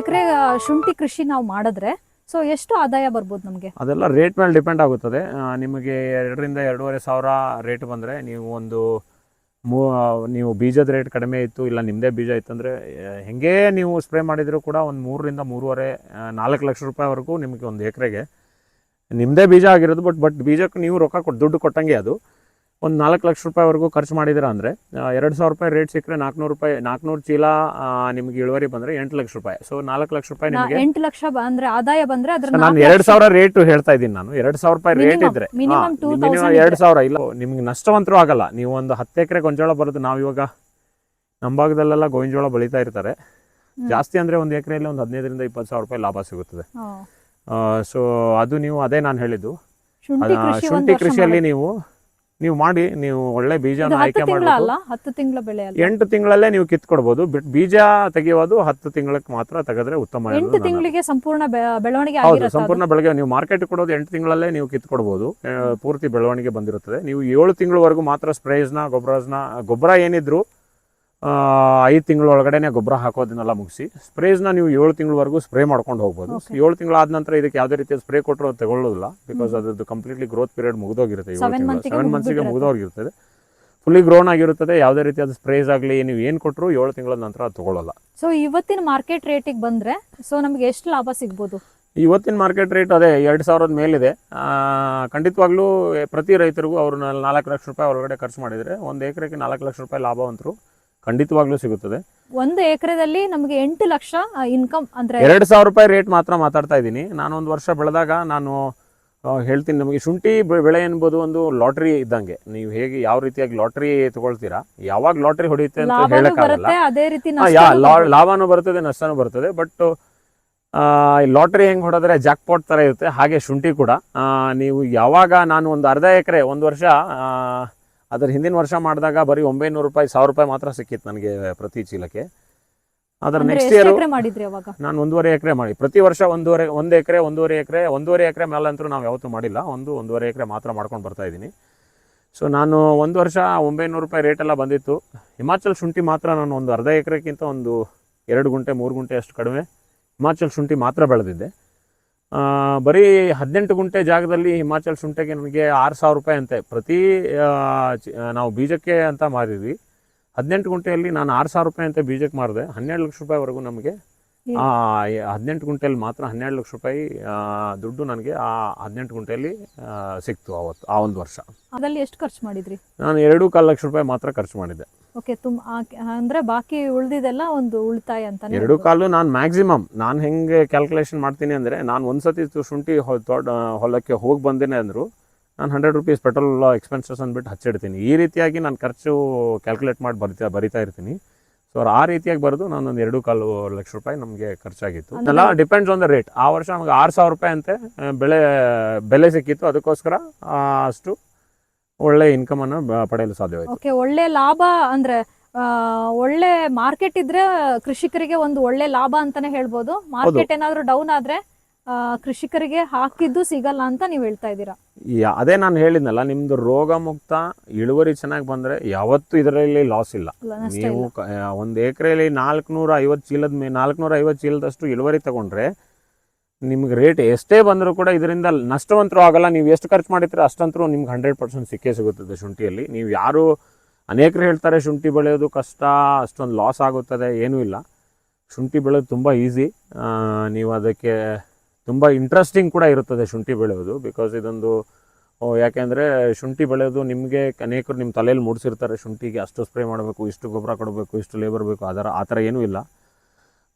ಎಕರೆ ಶುಂಠಿ ಕೃಷಿ ನಾವು ಮಾಡಿದ್ರೆ ಸೊ ಎಷ್ಟು ಆದಾಯ ಬರ್ಬೋದು ನಮಗೆ? ಅದೆಲ್ಲ ರೇಟ್ ಮೇಲೆ ಡಿಪೆಂಡ್ ಆಗುತ್ತದೆ. ನಿಮಗೆ ಎರಡರಿಂದ ಎರಡೂವರೆ ಸಾವಿರ ರೇಟ್ ಬಂದರೆ ನೀವು ಒಂದು ಮೂ, ನೀವು ಬೀಜದ ರೇಟ್ ಕಡಿಮೆ ಇತ್ತು, ಇಲ್ಲ ನಿಮ್ಮದೇ ಬೀಜ ಇತ್ತಂದರೆ ಹೆಂಗೆ ನೀವು ಸ್ಪ್ರೇ ಮಾಡಿದರೂ ಕೂಡ ಒಂದು ಮೂರರಿಂದ ಮೂರುವರೆ ನಾಲ್ಕು ಲಕ್ಷ ರೂಪಾಯಿವರೆಗೂ ನಿಮಗೆ ಒಂದು ಎಕರೆಗೆ ನಿಮ್ಮದೇ ಬೀಜ ಆಗಿರೋದು ಬಟ್ ಬಟ್ ಬೀಜಕ್ಕೆ ನೀವು ರೊಕ್ಕ ಕೊಟ್ಟು ದುಡ್ಡು ಕೊಟ್ಟಂಗೆ ಅದು. ಒಂದು ನಾಲ್ಕು ಲಕ್ಷ ರೂಪಾಯಿವರೆಗೂ ಖರ್ಚು ಮಾಡಿದ್ದೀರಾ ಅಂದರೆ ಎರಡು ಸಾವಿರ ರೂಪಾಯಿ ರೇಟ್ ಸಿಕ್ಕರೆ ನಾಲ್ಕುನೂರು ರೂಪಾಯಿ ನಾಲ್ಕುನೂರು ಚೀಲ ನಿಮಗೆ ಇಳುವರಿ ಬಂದರೆ ಎಂಟು ಲಕ್ಷ ರೂಪಾಯಿ. ಸೊ ನಾಲ್ಕು ಲಕ್ಷ ರೂಪಾಯಿ ನಿಮಗೆ ಎಂಟು ಲಕ್ಷ ಅಂದ್ರೆ ಆದಾಯ ಬಂದರೆ ಅದರ ನಾನು ಎರಡು ಸಾವಿರ ರೇಟ್ ಹೇಳ್ತಾ ಇದ್ದೀನಿ ನಾನು. ಎರಡು ಸಾವಿರ ರೂಪಾಯಿ ರೇಟ್ ಇದ್ರೆ. minimum 2000 ಮಿನಿಮಮ್ ಎರಡು ಸಾವಿರ. ಇಲ್ಲ ನಿಮಗೆ ನಷ್ಟವಂತರೂ ಆಗಲ್ಲ. ನೀವು ಒಂದು ಹತ್ತು ಎಕರೆ ಗೊಂಜೋಳ ಬರೋದು ನಾವು ಇವಾಗ ನಮ್ಮ ಭಾಗದಲ್ಲೆಲ್ಲ ಗೋವಿಂಜೋಳ ಬೆಳೀತಾ ಇರ್ತಾರೆ. ಜಾಸ್ತಿ ಅಂದರೆ ಒಂದು ಎಕರೆಯಲ್ಲಿ ಒಂದು ಹದಿನೈದರಿಂದ ಇಪ್ಪತ್ತು ಸಾವಿರ ರೂಪಾಯಿ ಲಾಭ ಸಿಗುತ್ತದೆ. ಸೊ ಅದು ನೀವು ಅದೇ ನಾನು ಹೇಳಿದ್ದು. ಶುಂಠಿ ಕೃಷಿಯಲ್ಲಿ ನೀವು ನೀವು ಮಾಡಿ ನೀವು ಒಳ್ಳೆ ಬೀಜನ ಇದು ಆಯ್ಕೆ ಮಾಡಿ ಎಂಟು ತಿಂಗಳಲ್ಲೇ ನೀವು ಕಿತ್ಕೊಡ್ಬೋದು. ಬಟ್ ಬೀಜ ತೆಗೆಯೋದು ಹತ್ತು ತಿಂಗಳಕ್ಕೆ ಮಾತ್ರ ತೆಗೆದ್ರೆ ಉತ್ತಮ ಎಂಟು ತಿಂಗಳಿಗೆ ಸಂಪೂರ್ಣ ಬೆಳವಣಿಗೆ ಹೌದು ಸಂಪೂರ್ಣ ಬೆಳಗ್ಗೆ ನೀವು ಮಾರ್ಕೆಟ್ ಕೊಡೋದು ಎಂಟು ತಿಂಗಳಲ್ಲೇ ನೀವು ಕಿತ್ಕೊಡ್ಬೋದು. ಪೂರ್ತಿ ಬೆಳವಣಿಗೆ ಬಂದಿರುತ್ತದೆ. ನೀವು ಏಳು ತಿಂಗಳವರೆಗೂ ಮಾತ್ರ ಸ್ಪ್ರೇಸ್ನ ಗೊಬ್ಬರಸ್ನ ಗೊಬ್ಬರ ಏನಿದ್ರು ಐದು ತಿಂಗಳ ಒಳಗಡೆನೆ ಗೊಬ್ಬರ ಹಾಕೋದನ್ನೆಲ್ಲ ಮುಗಿಸಿ ಸ್ಪ್ರೇಸ್ನ ನೀವು ಏಳು ತಿಂಗಳವರೆಗೂ ಸ್ಪ್ರೇ ಮಾಡ್ಕೊಂಡು ಹೋಗ್ಬೋದು. ಏಳು ತಿಂಗಳಾದ ನಂತರ ಇದಕ್ಕೆ ಯಾವುದೇ ರೀತಿಯ ಸ್ಪ್ರೇ ಕೊಟ್ಟರು ಅದು ತಗೊಳ್ಳೋದಿಲ್ಲ. ಬಿಕಾಸ್ ಅದ್ರದ್ದು ಕಂಪ್ಲೀಟ್ಲಿ ಗ್ರೋತ್ ಪೀರಿಯಡ್ ಮುಗಿದೋಗಿರುತ್ತೆ ಸೆವೆನ್ ಮಂತ್ಸಿಗೆ. ಮುಗಿದೋಗಿರ್ತದೆ. ಫುಲ್ಲಿ ಗ್ರೋನ್ ಆಗಿರುತ್ತದೆ ಯಾವುದೇ ರೀತಿಯಾದ ಸ್ಪ್ರೇಸ್ ಆಗಲಿ ನೀವು ಏನು ಕೊಟ್ಟರು ಏಳು ತಿಂಗಳ ನಂತರ ಅದು ತಗೊಳ್ಳಲ್ಲ. ಸೊ ಇವತ್ತಿನ ಮಾರ್ಕೆಟ್ ರೇಟಿಗೆ ಬಂದ್ರೆ ಸೊ ನಮಗೆ ಎಷ್ಟು ಲಾಭ ಸಿಗ್ಬೋದು? ಇವತ್ತಿನ ಮಾರ್ಕೆಟ್ ರೇಟ್ ಅದೇ ಎರಡು ಸಾವಿರದ ಮೇಲಿದೆ. ಖಂಡಿತವಾಗ್ಲೂ ಪ್ರತಿ ರೈತರಿಗೂ ಅವರು ನಾಲ್ಕು ಲಕ್ಷ ರೂಪಾಯಿ ಒಳಗಡೆ ಖರ್ಚು ಮಾಡಿದರೆ ಒಂದು ಎಕರೆಗೆ ನಾಲ್ಕು ಲಕ್ಷ ರೂಪಾಯಿ ಲಾಭವಂತರು. ಖಂಡಿತವಾಗ್ಲೂ ಸಿಗುತ್ತದೆ. ಒಂದು ಎಕರೆದಲ್ಲಿ ನಮಗೆ ಎಂಟು ಲಕ್ಷ ಇನ್ಕಮ್ ಅಂದ್ರೆ ಎರಡು ಸಾವಿರ ರೂಪಾಯಿ ರೇಟ್ ಮಾತ್ರ ಮಾತಾಡ್ತಾ ಇದ್ದೀನಿ. ನಾನು ಒಂದು ವರ್ಷ ಬೆಳೆದಾಗ ನಾನು ಹೇಳ್ತೀನಿ ನಮಗೆ ಶುಂಠಿ ಬೆಳೆ ಎಂಬುದು ಒಂದು ಲಾಟ್ರಿ ಇದ್ದಂಗೆ. ನೀವು ಹೇಗೆ ಯಾವ ರೀತಿಯಾಗಿ ಲಾಟ್ರಿ ತಗೊಳ್ತೀರಾ? ಯಾವಾಗ ಲಾಟ್ರಿ ಹೊಡೆಯುತ್ತೆ ಅಂತ ಹೇಳಕ್ ಹೇಳಕ್ಕಾಗಲ್ಲ. ಲಾಭನೂ ಬರ್ತದೆ ನಷ್ಟನೂ ಬರ್ತದೆ ಬಟ್ ಲಾಟ್ರಿ ಹೆಂಗೆ ಹೊಡೆದ್ರೆ ಜಾಕ್ ಪಾಟ್ ಥರ ಇರುತ್ತೆ ಹಾಗೆ ಶುಂಠಿ ಕೂಡ. ನೀವು ಯಾವಾಗ ನಾನು ಒಂದು ಅರ್ಧ ಎಕರೆ ಒಂದು ವರ್ಷ ಅದರ ಹಿಂದಿನ ವರ್ಷ ಮಾಡಿದಾಗ ಬರೀ ಒಂಬೈನೂರು ರೂಪಾಯಿ ಸಾವಿರ ರೂಪಾಯಿ ಮಾತ್ರ ಸಿಕ್ಕಿತ್ತು ನನಗೆ ಪ್ರತಿ ಚೀಲಕ್ಕೆ. ಅದರ ನೆಕ್ಸ್ಟ್ ಇಯರ್ ನಾನು ಒಂದೂವರೆ ಎಕರೆ ಮಾಡಿ. ಪ್ರತಿ ವರ್ಷ ಒಂದೂವರೆ ಒಂದು ಎಕರೆ ಒಂದೂವರೆ ಎಕರೆ ಒಂದೂವರೆ ಎಕರೆ ಮೇಲಂತೂ ನಾವು ಯಾವತ್ತೂ ಮಾಡಿಲ್ಲ. ಒಂದು ಒಂದೂವರೆ ಎಕರೆ ಮಾತ್ರ ಮಾಡ್ಕೊಂಡು ಬರ್ತಾ ಇದ್ದೀನಿ. ಸೊ ನಾನು ಒಂದು ವರ್ಷ ಒಂಬೈನೂರು ರೂಪಾಯಿ ರೇಟೆಲ್ಲ ಬಂದಿತ್ತು. ಹಿಮಾಚಲ್ ಶುಂಠಿ ಮಾತ್ರ ನಾನು ಒಂದು ಅರ್ಧ ಎಕರೆಗಿಂತ ಒಂದು ಎರಡು ಗುಂಟೆ ಮೂರು ಗುಂಟೆ ಅಷ್ಟು ಕಡಿಮೆ ಹಿಮಾಚಲ್ ಶುಂಠಿ ಮಾತ್ರ ಬೆಳೆದಿದ್ದೆ. ಬರೀ ಹದಿನೆಂಟು ಗುಂಟೆ ಜಾಗದಲ್ಲಿ ಹಿಮಾಚಲ್ ಶುಂಠಿಗೆ ನನಗೆ ಆರು ಸಾವಿರ ರೂಪಾಯಿ ಅಂತೆ. ಪ್ರತಿ ನಾವು ಬೀಜಕ್ಕೆ ಅಂತ ಮಾರಿದ್ವಿ. ಹದಿನೆಂಟು ಗುಂಟೆಯಲ್ಲಿ ನಾನು ಆರು ಸಾವಿರ ರೂಪಾಯಿ ಅಂತ ಬೀಜಕ್ಕೆ ಮಾರಿದೆ. ಹನ್ನೆರಡು ಲಕ್ಷ ರೂಪಾಯಿವರೆಗೂ ನಮಗೆ ಹದಿನೆಂಟು ಗುಂಟೆಯಲ್ಲಿ ಮಾತ್ರ ಹನ್ನೆರಡು ಲಕ್ಷ ರೂಪಾಯಿ ದುಡ್ಡು ನನಗೆ ಆ ಹದಿನೆಂಟು ಗುಂಟೆಯಲ್ಲಿ ಸಿಕ್ತು ಅವತ್ತು ಆ ಒಂದು ವರ್ಷ. ಅದರಲ್ಲಿ ಎಷ್ಟು ಖರ್ಚು ಮಾಡಿದ್ರಿ? ನಾನು ಎರಡು ಕಾಲು ಲಕ್ಷ ರೂಪಾಯಿ ಮಾತ್ರ ಖರ್ಚು ಮಾಡಿದ್ದೆ. ಓಕೆ ಆ- ಅಂದ್ರೆ ಬಾಕಿ ಉಳ್ದಿದೆಲ್ಲ ಒಂದು ಉಳಿತಾಯ ಅಂತಾನೆ ಎರಡು ಕಾಲು ನಾನು ಮ್ಯಾಕ್ಸಿಮಮ್ ನಾನು ಹೆಂಗೆ ಕ್ಯಾಲ್ಕುಲೇಷನ್ ಮಾಡ್ತೀನಿ ಅಂದರೆ ನಾನು ಒಂದು ಸತಿ ಶುಂಠಿ ತೋಟ ಹೊಲಕ್ಕೆ ಹೋಗಿ ಬಂದೇನೆ ಅಂದರು ನಾನು ಹಂಡ್ರೆಡ್ ರುಪೀಸ್ ಪೆಟ್ರೋಲ್ ಎಕ್ಸ್ಪೆನ್ಸಸ್ ಅಂದ್ಬಿಟ್ಟು ಹಚ್ಚಿಡ್ತೀನಿ. ಈ ರೀತಿಯಾಗಿ ನಾನು ಖರ್ಚು ಕ್ಯಾಲ್ಕುಲೇಟ್ ಮಾಡಿ ಬರ್ತಾ ಬರಿತಾ ಇರ್ತೀನಿ. ಸೊ ಆ ರೀತಿಯಾಗಿ ಬರೆದು ನಾನು ಒಂದು ಎರಡು ಕಾಲು ಲಕ್ಷ ರೂಪಾಯಿ ನಮಗೆ ಖರ್ಚಾಗಿತ್ತು. ಅದೆಲ್ಲ ಡಿಪೆಂಡ್ಸ್ ಆನ್ ದ ರೇಟ್ ಆ ವರ್ಷ ನಮಗೆ ಆರು ಸಾವಿರ ರೂಪಾಯಿ ಅಂತೆ ಬೆಳೆ ಬೆಲೆ ಸಿಕ್ಕಿತ್ತು. ಅದಕ್ಕೋಸ್ಕರ ಅಷ್ಟು ಒಳ್ಳೆ ಇನ್ಕಮ್ ಅನ್ನು ಪಡೆಯಲು ಸಾಧ್ಯವಾಯಿತು. ಓಕೆ ಒಳ್ಳೆ ಲಾಭ ಅಂದ್ರೆ ಒಳ್ಳೆ ಮಾರ್ಕೆಟ್ ಇದ್ರೆ ಕೃಷಿಕರಿಗೆ ಒಂದು ಒಳ್ಳೆ ಲಾಭ ಅಂತಾನೆ ಹೇಳ್ಬೋದು. ಮಾರ್ಕೆಟ್ ಏನಾದ್ರೂ ಡೌನ್ ಆದ್ರೆ ಕೃಷಿಕರಿಗೆ ಹಾಕಿದ್ದು ಸಿಗಲ್ಲ ಅಂತ ನೀವು ಹೇಳ್ತಾ ಇದ್ದೀರಾ? ಅದೇ ನಾನು ಹೇಳಿದ್ನಲ್ಲ ನಿಮ್ದು ರೋಗ ಮುಕ್ತ ಇಳುವರಿ ಚೆನ್ನಾಗಿ ಬಂದ್ರೆ ಯಾವತ್ತು ಇದರಲ್ಲಿ ಲಾಸ್ ಇಲ್ಲ. ನೀವು ಒಂದು ಎಕರೆಯಲ್ಲಿ ನಾಲ್ಕುನೂರ ಐವತ್ತು ಚೀಲದ ಮೇ ನಾಲ್ಕುನೂರ ಐವತ್ತು ಚೀಲದಷ್ಟು ಇಳುವರಿ ತಗೊಂಡ್ರೆ ನಿಮ್ಗೆ ರೇಟ್ ಎಷ್ಟೇ ಬಂದರೂ ಕೂಡ ಇದರಿಂದ ನಷ್ಟವಂತರೂ ಆಗಲ್ಲ. ನೀವು ಎಷ್ಟು ಖರ್ಚು ಮಾಡಿದ್ರೆ ಅಷ್ಟಂತರೂ ನಿಮ್ಗೆ ಹಂಡ್ರೆಡ್ ಪರ್ಸೆಂಟ್ ಸಿಕ್ಕೇ ಸಿಗುತ್ತದೆ ಶುಂಠಿಯಲ್ಲಿ. ನೀವು ಯಾರು ಅನೇಕರು ಹೇಳ್ತಾರೆ ಶುಂಠಿ ಬೆಳೆಯೋದು ಕಷ್ಟ, ಅಷ್ಟೊಂದು ಲಾಸ್ ಆಗುತ್ತದೆ, ಏನೂ ಇಲ್ಲ. ಶುಂಠಿ ಬೆಳೆಯೋದು ತುಂಬ ಈಸಿ ನೀವು ಅದಕ್ಕೆ ತುಂಬ ಇಂಟ್ರೆಸ್ಟಿಂಗ್ ಕೂಡ ಇರುತ್ತದೆ ಶುಂಠಿ ಬೆಳೆಯೋದು ಬಿಕಾಸ್ ಇದೊಂದು ಯಾಕೆಂದರೆ ಶುಂಠಿ ಬೆಳೆಯೋದು ನಿಮಗೆ ಅನೇಕರು ನಿಮ್ಮ ತಲೆಯಲ್ಲಿ ಮೂಡಿಸಿರ್ತಾರೆ. ಶುಂಠಿಗೆ ಅಷ್ಟು ಸ್ಪ್ರೇ ಮಾಡಬೇಕು, ಇಷ್ಟು ಗೊಬ್ಬರ ಕೊಡಬೇಕು, ಇಷ್ಟು ಲೇಬರ್ ಬೇಕು ಅದರ ಆ ಥರ ಏನೂ ಇಲ್ಲ.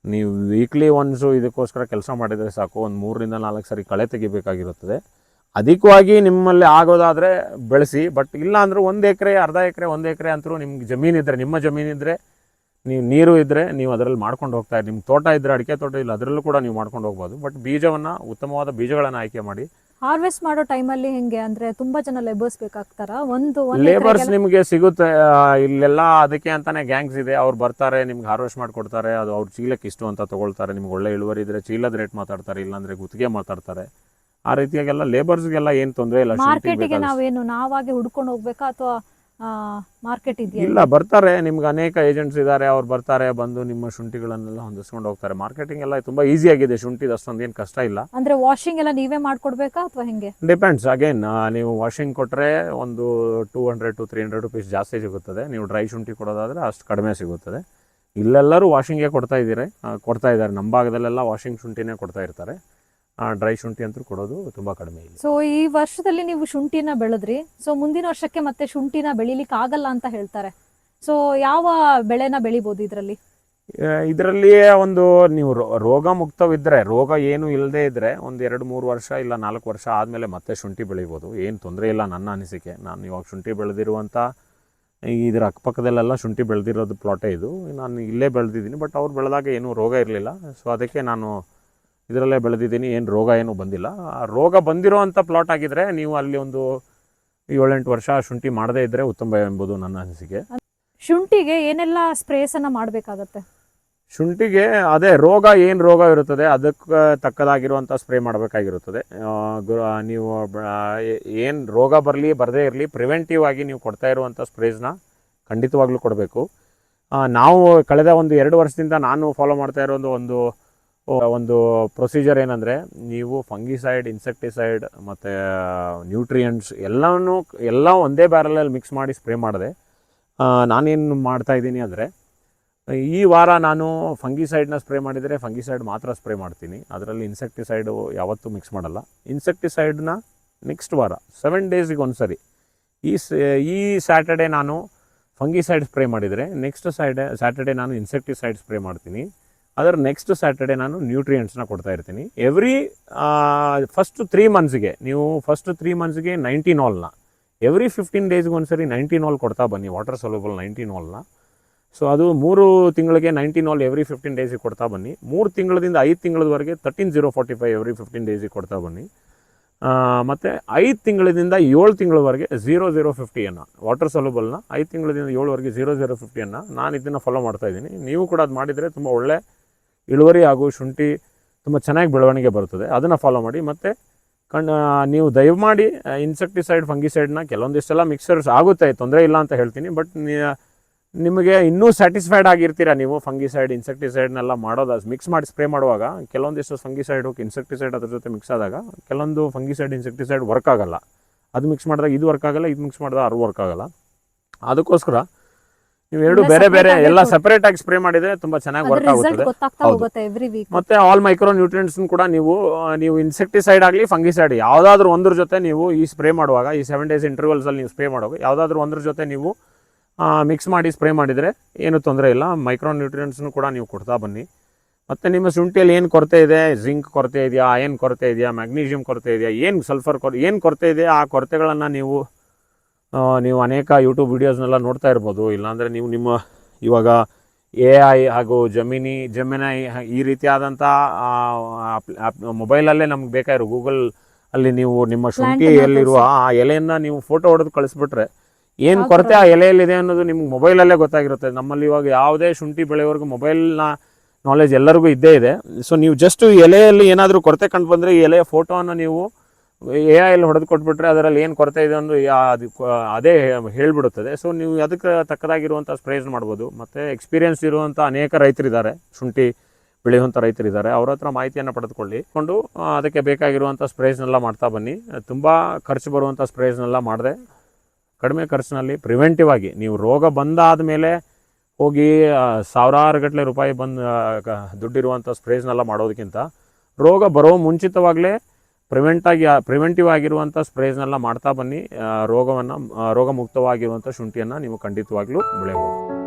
ನೀವು ವೀಕ್ಲಿ ಒನ್ಸು ಇದಕ್ಕೋಸ್ಕರ ಕೆಲಸ ಮಾಡಿದರೆ ಸಾಕು. ಒಂದು ಮೂರರಿಂದ ನಾಲ್ಕು ಸರಿ ಕಳೆ ತೆಗಿಬೇಕಾಗಿರುತ್ತದೆ. ಅಧಿಕವಾಗಿ ನಿಮ್ಮಲ್ಲಿ ಆಗೋದಾದರೆ ಬೆಳೆಸಿ, ಬಟ್ ಇಲ್ಲ ಅಂದ್ರೆ ಒಂದು ಎಕರೆ, ಅರ್ಧ ಎಕರೆ, ಒಂದು ಎಕರೆ ಅಂತರೂ ನಿಮ್ಗೆ ಜಮೀನಿದ್ರೆ ನಿಮ್ಮ ಜಮೀನಿದ್ರೆ ನೀವು ನೀರು ಇದ್ದರೆ ನೀವು ಅದರಲ್ಲಿ ಮಾಡ್ಕೊಂಡು ಹೋಗ್ತಾ ನಿಮ್ಮ ತೋಟ ಇದ್ದರೆ ಅಡಿಕೆ ತೋಟ ಇಲ್ಲ, ಅದರಲ್ಲೂ ಕೂಡ ನೀವು ಮಾಡ್ಕೊಂಡು ಹೋಗ್ಬೋದು. ಬಟ್ ಬೀಜವನ್ನು, ಉತ್ತಮವಾದ ಬೀಜಗಳನ್ನು ಆಯ್ಕೆ ಮಾಡಿ ಹಾರ್ವೆಸ್ಟ್ ಮಾಡೋ ಟೈಮಲ್ಲಿ ಹೆಂಗೆ? ಅಂದ್ರೆ ತುಂಬಾ ಜನ ಲೇಬರ್ಸ್ ಬೇಕಾಗ್ತಾರ? ಒಂದು ಲೇಬರ್ಸ್ ನಿಮಗೆ ಸಿಗುತ್ತೆ. ಇಲ್ಲೆಲ್ಲ ಅದಕ್ಕೆ ಅಂತಾನೆ ಗ್ಯಾಂಗ್ಸ್ ಇದೆ. ಅವ್ರು ಬರ್ತಾರೆ ನಿಮ್ಗೆ ಹಾರ್ವೆಸ್ಟ್ ಮಾಡಿಕೊಡ್ತಾರೆ. ಅದು ಅವ್ರ ಚೀಲಕ್ಕೆ ಇಷ್ಟು ಅಂತ ತಗೊಳ್ತಾರೆ. ನಿಮ್ಗೆ ಒಳ್ಳೆ ಇಳುವರಿ ಇದ್ರೆ ಚೀಲದ ರೇಟ್ ಮಾತಾಡ್ತಾರೆ ಇಲ್ಲಾಂದ್ರೆ ಗುತ್ತಿಗೆ ಮಾತಾಡ್ತಾರೆ. ಆ ರೀತಿಯಾಗೆಲ್ಲ ಲೇಬರ್ಸ್ಗೆಲ್ಲ ಏನು ತೊಂದರೆ ಇಲ್ಲ. ಮಾರ್ಕೆಟಿಗೆ. ನಾವೇನು ನಾವಾಗೆ ಹುಡ್ಕೊಂಡು ಹೋಗ್ಬೇಕಾ? ಅಥವಾ ಮಾರ್ಕೆಟ್ ಇದೆಯಾ? ಇಲ್ಲ ಬರ್ತಾರೆ. ನಿಮ್ಗೆ ಅನೇಕ ಏಜೆಂಟ್ಸ್ ಇದ್ದಾರೆ. ಅವ್ರು ಬರ್ತಾರೆ ಬಂದು ನಿಮ್ಮ ಶುಂಠಿಗಳನ್ನೆಲ್ಲ ಹೊಂದಿಸ್ಕೊಂಡು ಹೋಗ್ತಾರೆ. ಮಾರ್ಕೆಟಿಂಗ್ ಎಲ್ಲ ತುಂಬಾ ಈಸಿ ಆಗಿದೆ. ಶುಂಠಿದು ಅಷ್ಟೊಂದು ಏನು ಕಷ್ಟ ಇಲ್ಲ. ಅಂದ್ರೆ ವಾಷಿಂಗ್ ಎಲ್ಲ ನೀವೇ ಮಾಡ್ಕೊಡ್ಬೇಕಾ ಅಥವಾ ಹೆಂಗೆ? ಡಿಪೆಂಡ್ಸ್ ಅಗೇನ್ ನೀವು ವಾಷಿಂಗ್ ಕೊಟ್ಟರೆ ಒಂದು two hundred to three hundred rupees ಜಾಸ್ತಿ ಸಿಗುತ್ತದೆ. ನೀವು ಡ್ರೈ ಶುಂಠಿ ಕೊಡೋದಾದ್ರೆ ಅಷ್ಟು ಕಡಿಮೆ ಸಿಗುತ್ತದೆ. ಇಲ್ಲೆಲ್ಲರೂ ವಾಷಿಂಗೇ ಕೊಡ್ತಾ ಇದ್ದೀರಿ. ಕೊಡ್ತಾ ಇದ್ದಾರೆ. ನಮ್ಮ ಭಾಗದಲ್ಲೆಲ್ಲ ವಾಷಿಂಗ್ ಶುಂಠಿನೇ ಕೊಡ್ತಾ ಇರ್ತಾರೆ. ಡ್ರೈ ಶುಂಠಿ ಅಂತೂ ಕೊಡೋದು ತುಂಬಾ ಕಡಿಮೆ ಇಲ್ಲ. ಸೊ ಈ ವರ್ಷದಲ್ಲಿ ನೀವು ಶುಂಠಿನ ಬೆಳೆದ್ರಿ. ಸೊ ಮುಂದಿನ ವರ್ಷಕ್ಕೆ ಮತ್ತೆ ಶುಂಠಿನ ಬೆಳಿಲಿಕ್ಕೆ ಆಗಲ್ಲ ಅಂತ ಹೇಳ್ತಾರೆ. ಸೊ ಯಾವ ಬೆಳೆನ ಬೆಳಿಬೋದು ಇದರಲ್ಲಿ? ಇದರಲ್ಲಿಯೇ ಒಂದು ನೀವು ರೋಗ ಮುಕ್ತವಿದ್ದರೆ ರೋಗ ಏನು ಇಲ್ಲದೆ ಇದ್ದರೆ ಒಂದು ಎರಡು ಮೂರು ವರ್ಷ ಇಲ್ಲ ನಾಲ್ಕು ವರ್ಷ ಆದಮೇಲೆ ಮತ್ತೆ ಶುಂಠಿ ಬೆಳಿಬೋದು. ಏನು ತೊಂದರೆ ಇಲ್ಲ ನನ್ನ ಅನಿಸಿಕೆ. ನಾನು ಇವಾಗ ಶುಂಠಿ ಬೆಳೆದಿರುವಂಥ ಇದರ ಅಕ್ಕಪಕ್ಕದಲ್ಲೆಲ್ಲ ಶುಂಠಿ ಬೆಳೆದಿರೋದು ಪ್ಲಾಟೇ ಇದು. ನಾನು ಇಲ್ಲೇ ಬೆಳೆದಿದ್ದೀನಿ ಬಟ್ ಅವ್ರು ಬೆಳೆದಾಗ ಏನೂ ರೋಗ ಇರಲಿಲ್ಲ. ಸೊ ಅದಕ್ಕೆ ನಾನು ಇದರಲ್ಲೇ ಬೆಳೆದಿದ್ದೀನಿ ಏನು ರೋಗ ಏನೂ ಬಂದಿಲ್ಲ. ಆ ರೋಗ ಬಂದಿರೋ ಅಂಥ ಪ್ಲಾಟ್ ಆಗಿದ್ದರೆ ನೀವು ಅಲ್ಲಿ ಒಂದು ಏಳೆಂಟು ವರ್ಷ ಶುಂಠಿ ಮಾಡದೇ ಇದ್ದರೆ ಉತ್ತಮ ಎಂಬುದು ನನ್ನ ಅನಿಸಿಕೆ. ಶುಂಠಿಗೆ ಏನೆಲ್ಲ ಸ್ಪ್ರೇಸನ್ನು ಮಾಡಬೇಕಾಗತ್ತೆ? ಶುಂಠಿಗೆ ಅದೇ ರೋಗ ಏನು ರೋಗ ಇರುತ್ತದೆ ಅದಕ್ಕೆ ತಕ್ಕದಾಗಿರುವಂಥ ಸ್ಪ್ರೇ ಮಾಡಬೇಕಾಗಿರುತ್ತದೆ. ನೀವು ಏನು ರೋಗ ಬರಲಿ ಬರದೇ ಇರಲಿ ಪ್ರಿವೆಂಟಿವ್ ಆಗಿ ನೀವು ಕೊಡ್ತಾ ಇರುವಂಥ ಸ್ಪ್ರೇಸ್ನ ಖಂಡಿತವಾಗ್ಲೂ ಕೊಡಬೇಕು. ನಾವು ಕಳೆದ ಒಂದು ಎರಡು ವರ್ಷದಿಂದ ನಾನು ಫಾಲೋ ಮಾಡ್ತಾ ಇರೋದು ಒಂದು ಒಂದು ಪ್ರೊಸೀಜರ್ ಏನಂದರೆ ನೀವು ಫಂಗಿಸೈಡ್ ಇನ್ಸೆಕ್ಟಿಸೈಡ್ ಮತ್ತು ನ್ಯೂಟ್ರಿಯೆಂಟ್ಸ್ ಎಲ್ಲನೂ, ಎಲ್ಲ ಒಂದೇ ಬ್ಯಾರಲಲ್ಲಿ ಮಿಕ್ಸ್ ಮಾಡಿ ಸ್ಪ್ರೇ ಮಾಡಿದೆ. ನಾನೇನು ಮಾಡ್ತಾ ಇದ್ದೀನಿ ಅಂದರೆ, ಈ ವಾರ ನಾನು ಫಂಗಿಸೈಡ್ನ ಸ್ಪ್ರೇ ಮಾಡಿದರೆ ಫಂಗಿಸೈಡ್ ಮಾತ್ರ ಸ್ಪ್ರೇ ಮಾಡ್ತೀನಿ. ಅದರಲ್ಲಿ ಇನ್ಸೆಕ್ಟಿಸೈಡು ಯಾವತ್ತೂ ಮಿಕ್ಸ್ ಮಾಡಲ್ಲ. ಇನ್ಸೆಕ್ಟಿಸೈಡ್ನ ನೆಕ್ಸ್ಟ್ ವಾರ ಸೆವೆನ್ ಡೇಸಿಗೆ ಒಂದು ಸರಿ ಈ ಈ ಸ್ಯಾಟರ್ಡೆ ನಾನು ಫಂಗಿಸೈಡ್ ಸ್ಪ್ರೇ ಮಾಡಿದರೆ ನೆಕ್ಸ್ಟ್ ಸೈಡ್ ಸ್ಯಾಟರ್ಡೆ ನಾನು ಇನ್ಸೆಕ್ಟಿಸೈಡ್ ಸ್ಪ್ರೇ ಮಾಡ್ತೀನಿ. ಅದರ ನೆಕ್ಸ್ಟ್ ಸ್ಯಾಟರ್ಡೆ ನಾನು ನ್ಯೂಟ್ರಿಯೆಂಟ್ಸ್ನ ಕೊಡ್ತಾ ಇರ್ತೀನಿ. ಎವ್ರಿ ಫಸ್ಟ್ ತ್ರೀ ಮಂತ್ಸ್ಗೆ ನೀವು ಫಸ್ಟ್ ತ್ರೀ ಮಂತ್ಸ್ಗೆ ನೈಂಟೀನ್ ಆಲ್ನ ಎವ್ರಿ ಫಿಫ್ಟೀನ್ ಡೇಸ್ಗೆ ಒಂದ್ಸರಿ ನೈಂಟೀನ್ ಆಲ್ ಕೊಡ್ತಾ ಬನ್ನಿ ವಾಟರ್ ಸೊಲ್ಯೂಬಲ್ ನೈಂಟೀನ್ ಆಲ್ನ ಸೊ ಅದು ಮೂರು ತಿಂಗಳಿಗೆ ನೈಂಟೀನ್ ಆಲ್ ಎವ್ರಿ ಫಿಫ್ಟೀನ್ ಡೇಸಿಗೆ ಕೊಡ್ತಾ ಬನ್ನಿ. ಮೂರು ತಿಂಗಳಿಂದ ಐದು ತಿಂಗಳವರೆಗೆ thirteen zero forty five every fifteen ಡೇಸಿಗೆ ಕೊಡ್ತಾ ಬನ್ನಿ. ಮತ್ತು ಐದು ತಿಂಗಳಿಂದ ಏಳು ತಿಂಗಳವರೆಗೆ ಝೀರೋ ಝೀರೋ ಫಿಫ್ಟಿಯನ್ನು ವಾಟರ್ ಸೊಲ್ಯೂಬಲ್ನ ಐದು ತಿಂಗಳಿಂದ ಏಳುವರೆಗೆ ಝೀರೋ ಝೀರೋ ಫಿಫ್ಟಿಯನ್ನು ನಾನು ಇದನ್ನು ಫಾಲೋ ಮಾಡ್ತಾ ಇದ್ದೀನಿ. ನೀವು ಕೂಡ ಅದು ಮಾಡಿದರೆ ತುಂಬ ಒಳ್ಳೆ ಇಳುವರಿ ಹಾಗೂ ಶುಂಠಿ ತುಂಬ ಚೆನ್ನಾಗಿ ಬೆಳವಣಿಗೆ ಬರುತ್ತದೆ ಅದನ್ನು ಫಾಲೋ ಮಾಡಿ ಮತ್ತು ಕಣ್ಣು ನೀವು ದಯಮಾಡಿ ಇನ್ಸೆಕ್ಟಿಸೈಡ್ ಫಂಗಿಸೈಡ್ನ ಕೆಲವೊಂದಿಷ್ಟೆಲ್ಲ ಮಿಕ್ಸರ್ಸ್ ಆಗುತ್ತೆ, ತೊಂದರೆ ಇಲ್ಲ ಅಂತ ಹೇಳ್ತೀನಿ ಬಟ್ ನಿಮಗೆ ಇನ್ನೂ ಸ್ಯಾಟಿಸ್ಫೈಡ್ ಆಗಿರ್ತೀರಾ ನೀವು ಫಂಗಿಸೈಡ್ ಇನ್ಸೆಕ್ಟಿಸೈಡ್ನೆಲ್ಲ ಮಾಡೋದು? ಮಿಕ್ಸ್ ಮಾಡಿ ಸ್ಪ್ರೇ ಮಾಡುವಾಗ ಕೆಲವೊಂದಿಷ್ಟು ಫಂಗಿಸೈಡ್ ಫಂಗಿಸೈಡು ಇನ್ಸೆಕ್ಟಿಸೈಡ್ ಅದ್ರ ಜೊತೆ ಮಿಕ್ಸ್ ಆದಾಗ ಕೆಲವೊಂದು ಫಂಗಿಸೈಡ್ ಇನ್ಸೆಕ್ಟಿಸೈಡ್ ವರ್ಕ್ ಆಗಲ್ಲ. ಅದು ಮಿಕ್ಸ್ ಮಾಡಿದಾಗ ಇದು ವರ್ಕ್ ಆಗಲ್ಲ, ಇದು ಮಿಕ್ಸ್ ಮಾಡಿದಾಗ ಅದು ವರ್ಕ್ ಆಗಲ್ಲ. ಅದಕ್ಕೋಸ್ಕರ ನೀವು ಎರಡು ಬೇರೆ ಬೇರೆ ಎಲ್ಲ ಸೆಪರೇಟ್ ಆಗಿ ಸ್ಪ್ರೇ ಮಾಡಿದ್ರೆ ತುಂಬಾ ಚೆನ್ನಾಗಿ ವರ್ಕ್ ಆಗುತ್ತದೆ. ಮತ್ತೆ ಆಲ್ ಮೈಕ್ರೋ ನ್ಯೂಟ್ರಿಯೆಂಟ್ಸ್ ಕೂಡ ನೀವು ನೀವು ಇನ್ಸೆಕ್ಟಿಸೈಡ್ ಆಗಲಿ ಫಂಗಿಸೈಡ್ ಯಾವ್ದಾದ್ರು ಒಂದ್ರ ಜೊತೆ ನೀವು ಈ ಸ್ಪ್ರೇ ಮಾಡುವಾಗ ಈ ಸೆವೆನ್ ಡೇಸ್ ಇಂಟರ್ವಲ್ಸ್ ಅಲ್ಲಿ ನೀವು ಸ್ಪ್ರೇ ಮಾಡುವಾಗ ಯಾವ್ದಾದ್ರು ಒಂದ್ರ ಜೊತೆ ನೀವು ಮಿಕ್ಸ್ ಮಾಡಿ ಸ್ಪ್ರೇ ಮಾಡಿದ್ರೆ ಏನು ತೊಂದರೆ ಇಲ್ಲ. ಮೈಕ್ರೋ ನ್ಯೂಟ್ರಿಯೆಂಟ್ಸ್ನು ಕೂಡ ನೀವು ಕೊಡ್ತಾ ಬನ್ನಿ. ಮತ್ತೆ ನಿಮ್ಮ ಶುಂಠಿಯಲ್ಲಿ ಏನು ಕೊರತೆ ಇದೆ? ಜಿಂಕ್ ಕೊರತೆ ಇದೆಯಾ? ಅಯನ್ ಕೊರತೆ ಇದೆಯಾ? ಮ್ಯಾಗ್ನೀಷಿಯಂ ಕೊರತೆ ಇದೆಯಾ? ಏನು ಸಲ್ಫರ್ ಕೊರ ಏನು ಕೊರತೆ ಇದೆ? ಆ ಕೊರತೆಗಳನ್ನು ನೀವು ನೀವು ಅನೇಕ ಯೂಟ್ಯೂಬ್ ವೀಡಿಯೋಸ್ನೆಲ್ಲ ನೋಡ್ತಾ ಇರ್ಬೋದು. ಇಲ್ಲಾಂದರೆ ನೀವು ನಿಮ್ಮ ಇವಾಗ ಎ ಐ ಹಾಗೂ ಜಮಿನಿ ಜಮಿನೈ ಈ ರೀತಿಯಾದಂಥ ಮೊಬೈಲಲ್ಲೇ ನಮ್ಗೆ ಬೇಕಾಗಿರೋ ಗೂಗಲ್ ಅಲ್ಲಿ ನೀವು ನಿಮ್ಮ ಶುಂಠಿಯಲ್ಲಿರುವ ಆ ಎಲೆಯನ್ನು ನೀವು ಫೋಟೋ ಹೊಡೆದು ಕಳಿಸ್ಬಿಟ್ರೆ ಏನು ಕೊರತೆ ಆ ಎಲೆಯಲ್ಲಿದೆ ಅನ್ನೋದು ನಿಮ್ಗೆ ಮೊಬೈಲಲ್ಲೇ ಗೊತ್ತಾಗಿರುತ್ತೆ. ನಮ್ಮಲ್ಲಿ ಇವಾಗ ಯಾವುದೇ ಶುಂಠಿ ಬೆಳೆಯೋವರೆಗೂ ಮೊಬೈಲ್ನ ನಾಲೆಜ್ ಎಲ್ಲರಿಗೂ ಇದ್ದೇ ಇದೆ. ಸೊ ನೀವು ಜಸ್ಟ್ ಎಲೆಯಲ್ಲಿ ಏನಾದರೂ ಕೊರತೆ ಕಂಡು ಬಂದರೆ ಈ ಎಲೆಯ ಫೋಟೋವನ್ನು ನೀವು ಎ ಐಲಿ ಹೊಡೆದು ಕೊಟ್ಬಿಟ್ರೆ ಅದರಲ್ಲಿ ಏನು ಕೊರತೆ ಇದೆ ಅಂದ್ರೆ ಅದು ಅದೇ ಹೇಳಿಬಿಡುತ್ತದೆ. ಸೊ ನೀವು ಅದಕ್ಕೆ ತಕ್ಕದಾಗಿರುವಂಥ ಸ್ಪ್ರೇಸ್ ಮಾಡ್ಬೋದು. ಮತ್ತು ಎಕ್ಸ್ಪೀರಿಯೆನ್ಸ್ ಇರುವಂಥ ಅನೇಕ ರೈತರಿದ್ದಾರೆ. ಶುಂಠಿ ಬೆಳೆಯುವಂಥ ರೈತರಿದ್ದಾರೆ. ಅವ್ರ ಹತ್ರ ಮಾಹಿತಿಯನ್ನು ಪಡೆದುಕೊಳ್ಳಿ. ಕೊಂಡು ಅದಕ್ಕೆ ಬೇಕಾಗಿರುವಂಥ ಸ್ಪ್ರೇಸ್ನೆಲ್ಲ ಮಾಡ್ತಾ ಬನ್ನಿ. ತುಂಬ ಖರ್ಚು ಬರುವಂಥ ಸ್ಪ್ರೇಸ್ನೆಲ್ಲ ಮಾಡದೆ. ಕಡಿಮೆ ಖರ್ಚಿನಲ್ಲಿ ಪ್ರಿವೆಂಟಿವ್ ಆಗಿ ನೀವು ರೋಗ ಬಂದಾದ ಮೇಲೆ ಹೋಗಿ ಸಾವಿರಾರು ಗಟ್ಟಲೆ ರೂಪಾಯಿ ಬಂದು ದುಡ್ಡಿರುವಂಥ ಸ್ಪ್ರೇಸ್ನೆಲ್ಲ ಮಾಡೋದಕ್ಕಿಂತ ರೋಗ ಬರೋ ಮುಂಚಿತವಾಗಲೇ ಪ್ರಿವೆಂಟಾಗಿ ಪ್ರಿವೆಂಟಿವ್ ಆಗಿರುವಂಥ ಸ್ಪ್ರೇಸ್ನೆಲ್ಲ ಮಾಡ್ತಾ ಬನ್ನಿ. ರೋಗವನ್ನು ರೋಗ ಮುಕ್ತವಾಗಿರುವಂಥ ಶುಂಠಿಯನ್ನು ನೀವು ಖಂಡಿತವಾಗ್ಲೂ ಬೆಳೆಯಬಹುದು.